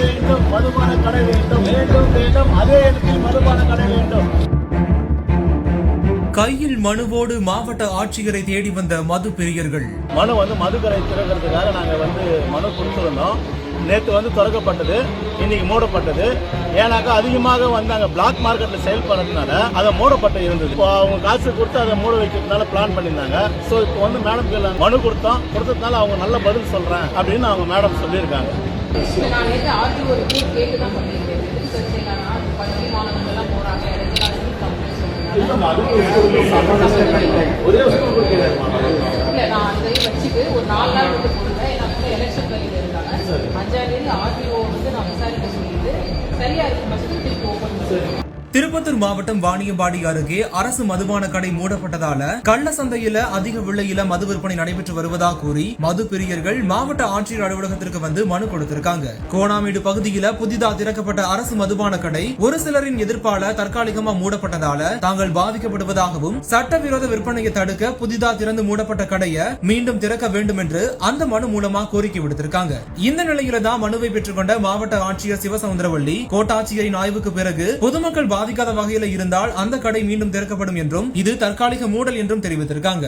வேண்டும் மதுபான கடை வேண்டும் வேண்டும் வேண்டும். அதே இடத்தில் மதுபான கடை வேண்டும். கையில் மனுவோடு மாவட்ட ஆட்சியரை தேடி வந்த மது பிரியர்கள் மனு வந்து மதுக்கடை திறக்கிறதுக்காக நாங்க வந்து மனு கொடுத்திருந்தோம். நேற்று வந்து திறக்கப்பட்டது இன்னைக்கு மூடப்பட்டது. ஏன்னாக்கா அதிகமாக வந்து அங்கே பிளாக் மார்க்கெட்டில் செயல்படுறதுனால அதை மூடப்பட்டு இருந்தது. இப்போ அவங்க காசு கொடுத்து அதை மூட வைக்கிறதுனால பிளான் பண்ணியிருந்தாங்க. ஸோ இப்போ வந்து மேடம் மனு கொடுத்தோம். கொடுத்ததுனால அவங்க நல்ல பதில் சொல்கிறேன் அப்படின்னு அவங்க மேடம் சொல்லியிருக்காங்க. இல்ல, நான் நேற்று ஆர்டிஓ ரிப்போர்ட் கேட்டு りあえず今っていこうい。திருப்பத்தூர் மாவட்டம் வாணியம்பாடி அருகே அரசு மதுபான கடை மூடப்பட்டதால கள்ள சந்தையில அதிக விலையில மது விற்பனை நடைபெற்று வருவதாக கூறி மது பிரியர்கள் மாவட்ட ஆட்சியர் அலுவலகத்திற்கு வந்து மனு கொடுத்திருக்காங்க. கோணாமேடு பகுதியில புதிதா திறக்கப்பட்ட அரசு மதுபான கடை ஒரு சிலரின் எதிர்ப்பால தற்காலிகமா மூடப்பட்டதால தாங்கள் பாதிக்கப்படுவதாகவும் சட்டவிரோத விற்பனையை தடுக்க புதிதா திறந்து மூடப்பட்ட கடையை மீண்டும் திறக்க வேண்டும் என்று அந்த மனு மூலமா கோரிக்கை விடுத்திருக்காங்க. இந்த நிலையில தான் மனுவை பெற்றுக்கொண்ட மாவட்ட ஆட்சியர் சிவசமுந்திரவள்ளி கோட்டாட்சியரின் ஆய்வுக்கு பிறகு பொதுமக்கள் பாதிக்காத வகையில் இருந்தால் அந்த கடை மீண்டும் திறக்கப்படும் என்றும் இது தற்காலிக மூடல் என்றும் தெரிவித்திருக்காங்க.